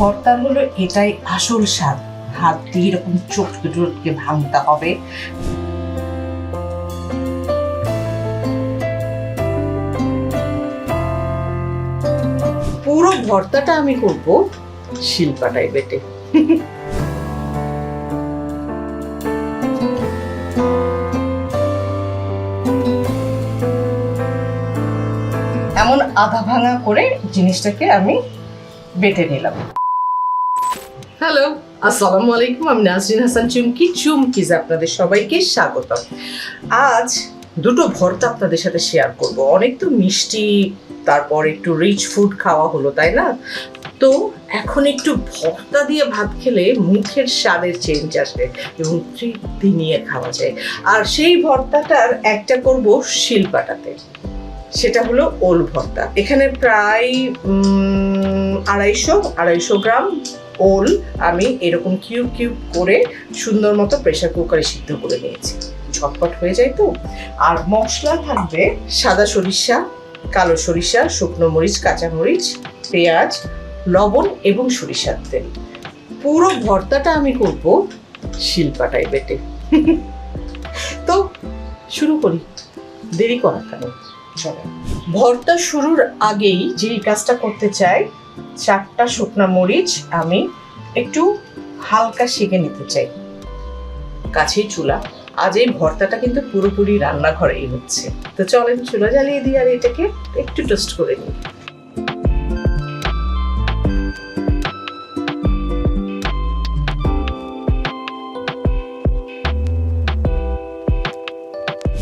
ভর্তার হলো এটাই আসল স্বাদ। হাত দিয়ে এরকম চটকে চটকে ভাঙতে হবে। পুরো ভর্তাটা আমি করব শিলপাটায় বেটে এমন আধা ভাঙা করে জিনিসটাকে আমি বেটে নিলাম। হ্যালো আসসালামু আলাইকুম আমি নাজরিন হাসান চুমকি, চুমকিজ আপনাদের সবাইকে স্বাগত আজ দুটো ভর্তা আপনাদের সাথে শেয়ার করব। অনেক তো মিষ্টি, তারপর একটু রিচ ফুড খাওয়া হলো, তাই না? তো এখন একটু ভর্তা দিয়ে ভাত খেলে মুখের স্বাদের চেঞ্জ আসবে এবং তৃপ্তি নিয়ে খাওয়া যায়। আর সেই ভর্তাটার একটা করব শিলপাটাতে। সেটা হলো ওল ভর্তা। এখানে প্রায় আড়াইশো আড়াইশো গ্রাম ওল আমি এরকম কিউব কিউব করে সুন্দর মতো প্রেশার কুকারে সিদ্ধ করে নিয়েছি। ঝটপট হয়ে যায় তো। আর মশলা থাকবে সাদা সরিষা, কালো সরিষা, শুকনো মরিচ, কাঁচা মরিচ, পেঁয়াজ, লবণ এবং সরিষার তেল। পুরো ভর্তাটা আমি করব শিলপাটায় বেটে। তো শুরু করি। দেরি করা কেন চলে। ভর্তা শুরুর আগেই যে কাজটা করতে চাই চারটা শুকনো মরিচ আমি একটু হালকা সেঁকে নিতে চাই। কাছেই চুলা। আজ এই ভর্তাটা কিন্তু পুরোপুরি রান্নাঘরেই হচ্ছে। তো চলেন চুলা জ্বালিয়ে দিই আর এটাকে একটু টোস্ট করে নিই।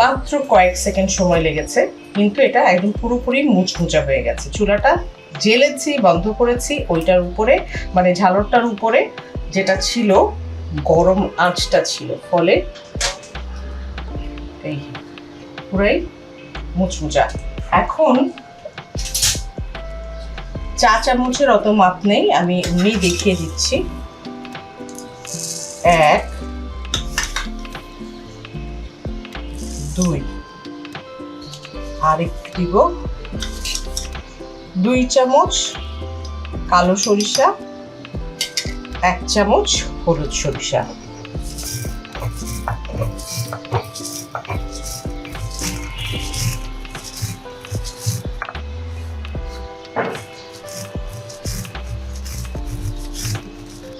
মাত্র কয়েক সেকেন্ড সময় লেগেছে, কিন্তু এটা একদম পুরোপুরি মুচমুচা হয়ে গেছে। চুলাটা জেলেছি, বন্ধ করেছি, ওইটার উপরে মানে ঝালরটার উপরে যেটা ছিল, গরম আঁচটা ছিল, ফলে এই পুরাই মুচমুচা। এখন চা চামচের অত মাপ নেই, আমি এমনি দেখিয়ে দিচ্ছি। এক, দুই আর একটু দিব। দুই চামচ কালো সরিষা, এক চামচ হলুদ সরিষা।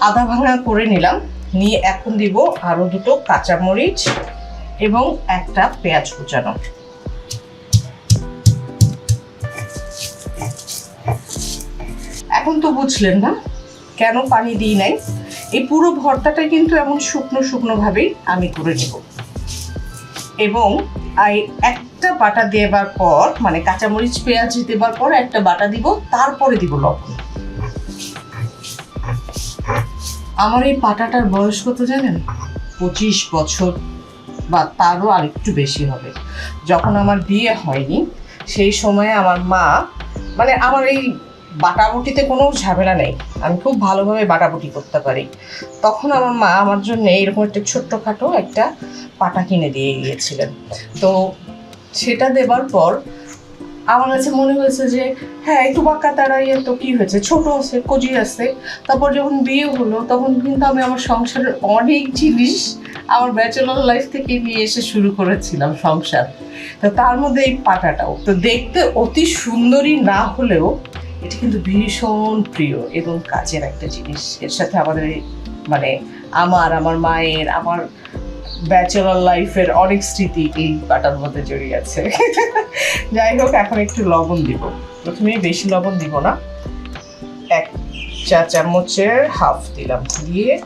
আদা ভাঙা করে নিলাম। নিয়ে এখন দিব আরও দুটো কাঁচামরিচ এবং একটা পেঁয়াজ কুচানো। এখন তো বুঝলেন না, কেন পানি দিই নাই? এই পুরো ভর্তাটা কিন্তু এমন শুকনো শুকনো ভাবেই আমি করে নেব। এবং এই একটা বাটা দেবার পর মানে কাঁচামরিচ, পেঁয়াজ দেবার পর একটা বাটা দিব, তারপরে দিব লবণ। আমার এই পাটাটার বয়স কত জানেন? পঁচিশ বছর, বা তারও আরেকটু বেশি হবে। যখন আমার বিয়ে হয়নি, সেই সময়ে আমার মা মানে আমার এই বাটাবুটিতে কোনো ঝামেলা নেই। আমি খুব ভালোভাবে বাটাবুটি করতে পারি। তখন আমার মা আমার জন্য এরকম একটা ছোট্টখাটো একটা পাটা কিনে দিয়ে গিয়েছিলেন। তো সেটা দেবার পর আমার কাছে মনে হয়েছে যে হ্যাঁ একটু বাঁকা তারাইয়ে তো কী হয়েছে? ছোট আছে, কচি আছে। তারপর যখন বিয়ে হলো, তখন কিন্তু আমি আমার সংসারের অনেক জিনিস আমার ব্যাচেলর লাইফ থেকে নিয়ে এসে শুরু করেছিলাম সংসার। তো তার মধ্যে এই পাটাটাও। তো দেখতে অতি সুন্দরী না হলেও এটা কিন্তু ভীষণ প্রিয় এবং কাজের একটা জিনিস। এর সাথে আমাদের মানে আমার আমার মায়ের, আমার ব্যাচেলর লাইফের অনেক স্মৃতি এই পাটার মধ্যে জড়িয়ে আছে। যাই হোক, এখন একটু লবণ দিব। প্রথমে বেশি লবণ দিব না। এক চা চামচের হাফ দিলাম দিয়ে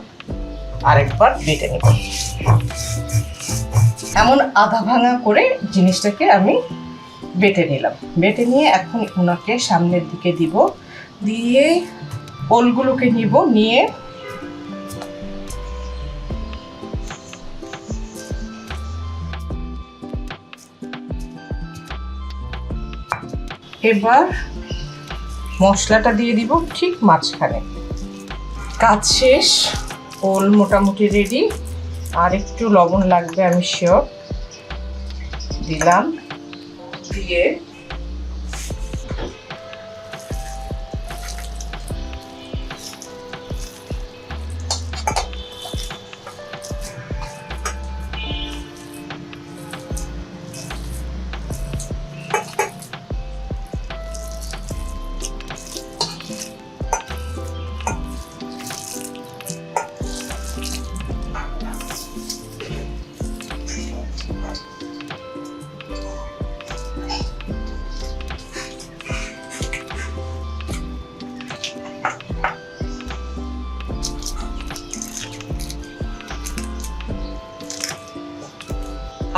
আরেকবার বেটে নেব। এমন আধা ভাঙা করে জিনিসটাকে আমি বেটে নিলাম। বেটে নিয়ে এখন ওনাকে সামনের দিকে দিব। দিয়ে ওলগুলোকে নিব, নিয়ে এবার মশলাটা দিয়ে দিব ঠিক মাঝখানে। কাজ শেষ, ওল মোটামুটি রেডি। আর একটু লবণ লাগবে, আমি শিওর দিলাম। দিয়ে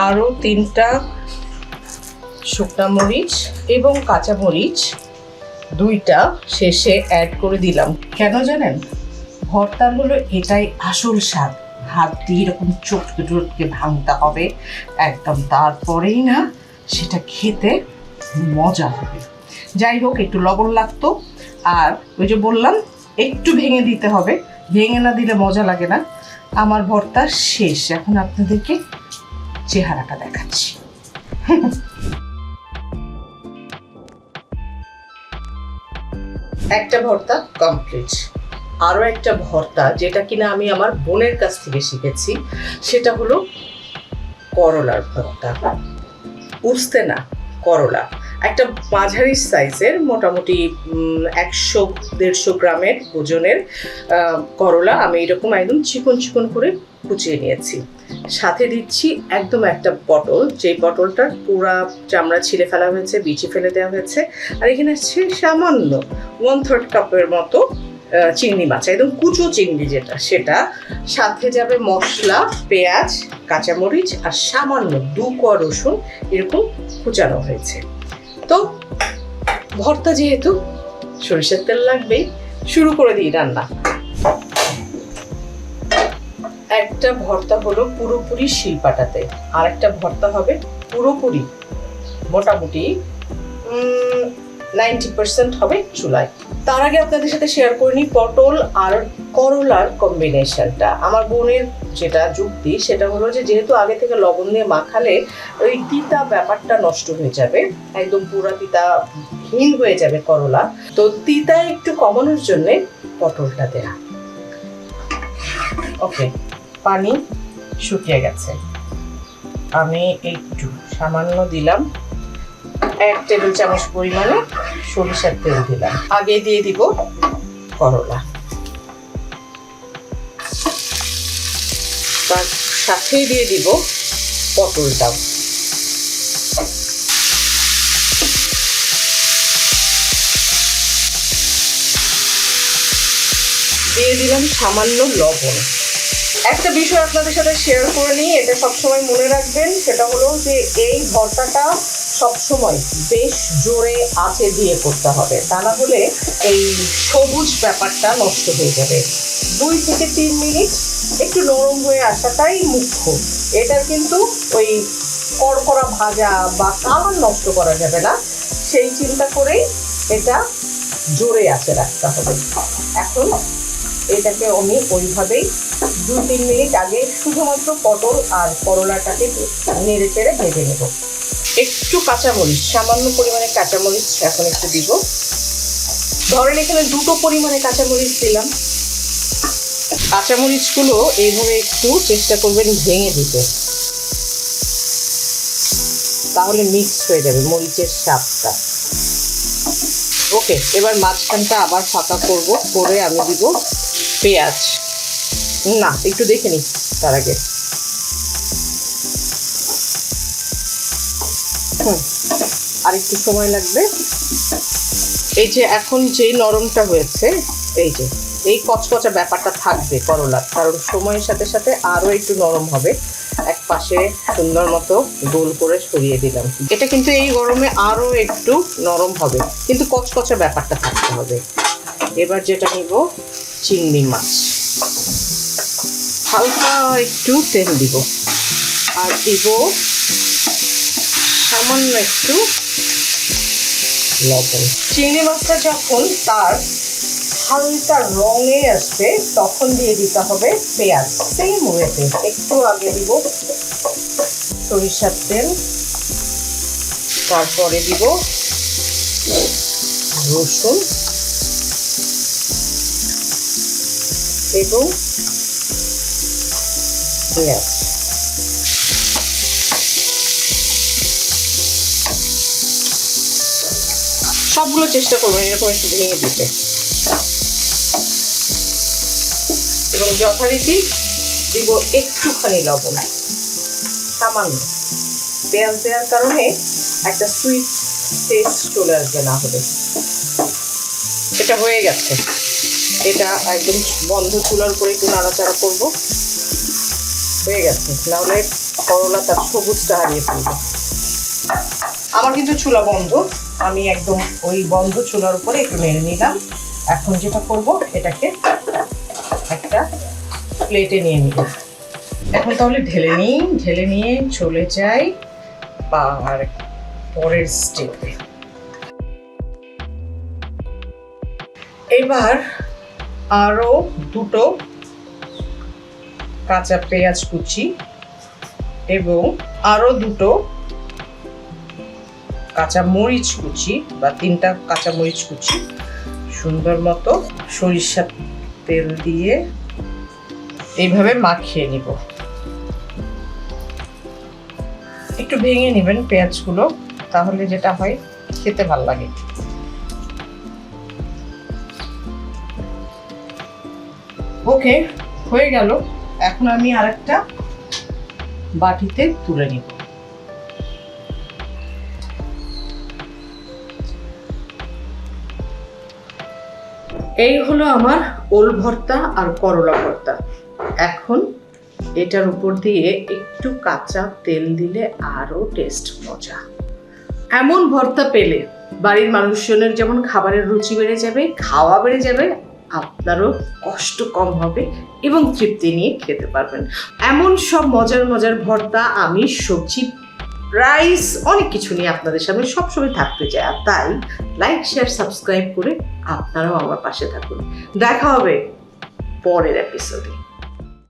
আরও তিনটা শুকনা মরিচ এবং কাঁচা মরিচ, দুইটা শেষে অ্যাড করে দিলাম। কেন জানেন? ভর্তার হলো এটাই আসল স্বাদ। হাত দিয়ে এরকম চটকে চটকে ভাঙতে হবে, একদম তারপরেই না সেটা খেতে মজা হবে। যাই হোক, একটু লবণ লাগতো। আর ওই যে বললাম, একটু ভেঙে দিতে হবে। ভেঙে না দিলে মজা লাগে না। আমার ভর্তা শেষ। এখন আপনাদেরকে চেহারাটা দেখাচ্ছি। একটা ভর্তা কমপ্লিট আরও একটা ভর্তা যেটা কিনা আমি আমার বোনের কাছ থেকে শিখেছি, সেটা হলো করলার ভর্তা। উস্তে না, করলা। একটা মাঝারি সাইজের মোটামুটি একশো, দেড়শো গ্রামের ওজনের করলা আমি এরকম একদম চিকন চিকন করে কুচিয়ে নিয়েছি। সাথে দিচ্ছি একদম একটা পটল যেই পটলটার পুরা চামড়া ছিঁড়ে ফেলা হয়েছে, বিচি ফেলে দেওয়া হয়েছে। আর এখানে আছে সামান্য ওয়ান থার্ড কাপের মতো চিংড়ি মাছ, একদম কুচো চিংড়ি যেটা, সেটা। সাথে যাবে মশলা, পেঁয়াজ, কাঁচামরিচ আর সামান্য দু কোয়া রসুন, এরকম কুচানো হয়েছে। তো ভর্তা যেহেতু, সরিষার তেল লাগবেই, শুরু করে দিই রান্না। একটা ভর্তা হলো পুরোপুরি শিলপাটাতে। আর একটা ভর্তা হবে পুরোপুরি মোটামুটি নাইনটি পার্সেন্ট হবে চুলায়। তার আগে আপনাদের সাথে শেয়ার করে নিই পটল আর করলার কম্বিনেশনটা আমার বোনের যেটা যুক্তি, সেটা হলো যে যেহেতু আগে থেকে লবণ দিয়ে মাখালে ওই তিতা ব্যাপারটা নষ্ট হয়ে যাবে, একদম পুরা তিতা হীন হয়ে যাবে করলা, তো তিতা একটু কমানোর জন্যে পটলটা দেয়া। ওকে পানি শুকিয়ে গেছে। আমি একটু সামান্য দিলাম। এক টেবিল চামচ পরিমাণে সরিষার তেল দিলাম। আগে দিয়ে দিব করলা। তার সাথেই দিয়ে দিব পটলটাও দিয়ে দিলাম সামান্য লবণ। একটা বিষয় আপনাদের সাথে শেয়ার করে নিই, এটা সবসময় মনে রাখবেন, সেটা হলো যে এই ভর্তাটা সবসময় বেশ জোরে আঁচে দিয়ে করতে হবে। তা না হলে এই সবুজ ব্যাপারটা নষ্ট হয়ে যাবে। দুই থেকে তিন মিনিট একটু নরম হয়ে আসাটাই মুখ্য। এটা কিন্তু ওই কড়কড়া ভাজা বা কালার নষ্ট করা যাবে না। সেই চিন্তা করেই এটা জোরে আছে রাখতে হবে। এখন এটাকে আমি ওইভাবেই দু তিন মিনিট আগে শুধুমাত্র পটল আর করলাটাকে নেড়ে চেড়ে ভেজে নেব। একটু কাঁচামরিচ, সামান্য পরিমাণে কাঁচামরিচ এখন একটু দিব। ধরেন এখানে দুটো পরিমাণে কাঁচামরিচ দিলাম। কাঁচামরিচগুলো এইভাবে একটু চেষ্টা করবেন ভেঙে দিতে। তাহলে মিক্স হয়ে যাবে মরিচের স্বাদটা। ওকে, এবার মাঝখানটা আবার ফাঁকা করব, করে আমি দিব পেঁয়াজ। না, একটু দেখে নিই তার আগে। আর একটু সময় লাগবে। এই যে এখন যেই নরমটা হয়েছে, এই যে, এই কচকচা ব্যাপারটা থাকবে করলার, কারণ সময়ের সাথে সাথে আরও একটু নরম হবে। এক পাশে সুন্দর মতো গোল করে সরিয়ে দিলাম। এটা কিন্তু এই গরমে আরও একটু নরম হবে, কিন্তু কচকচা ব্যাপারটা থাকতে হবে। এবার যেটা নিব চিংড়ি মাছ। হালকা একটু তেল দিব। আর দিব সামান্য একটু লবণ। চিংড়ি মাছটা যখন তার হালকা রঙে আসবে, তখন দিয়ে দিতে হবে পেঁয়াজ। সেম ওয়েতে একটু আগে দিব সরিষার তেল। তারপরে দিব রসুন। এবং পেঁয়াজ সবগুলো চেষ্টা করবেন, এরকম একটু ভেঙে দিতে। এবং যথারীতি দিব একটুখানি লবণ, সামান্য। পেঁয়াজ দেওয়ার কারণে একটা সুইট টেস্ট চলে আসবে না হলে। এটা হয়ে গেছে। এটা একদম বন্ধ চুলার উপরে একটু নাড়াচাড়া করব। হয়ে গেছে। নাহলে করলা তার সবুজটা হারিয়ে ফেলবে। আমার কিন্তু চুলা বন্ধ। আমি একদম ওই বন্ধ চুলার উপরে একটু নেড়ে নিলাম। এখন যেটা করব, এটাকে একটা প্লেটে নিয়ে নিব এখন তাহলে ঢেলে নিই, ঢেলে নিয়ে চলে যাই আর পরের স্টেপে এবার আরও দুটো কাঁচা পেঁয়াজ কুচি এবং আরও দুটো কাঁচা মরিচ কুচি বা তিনটা কাঁচা মরিচ কুচি। সুন্দর মতো সরিষার তেল দিয়ে এইভাবে মাখিয়ে নিব। একটু ভেঙে নেবেন পেঁয়াজগুলো, তাহলে যেটা হয় খেতে ভালো লাগে। ওকে, হয়ে গেল। এখন আমি আরেকটা বাটিতে তুলে নিব। এই হলো আমার ওল ভর্তা আর করলা ভর্তা। এখন এটার উপর দিয়ে একটু কাঁচা তেল দিলে আরও টেস্ট মজা। এমন ভর্তা পেলে বাড়ির মানুষজনের যেমন খাবারের রুচি বেড়ে যাবে, খাওয়া বেড়ে যাবে আপনারও কষ্ট কম হবে এবং তৃপ্তি নিয়ে খেতে পারবেন। এমন সব মজার মজার ভর্তা আমি সবজি রাইস অনেক কিছু নিয়ে আপনাদের সামনে সবসময় থাকতে চাই। আর তাই লাইক শেয়ার সাবস্ক্রাইব করে আপনারাও আমার পাশে থাকুন। দেখা হবে পরের এপিসোডে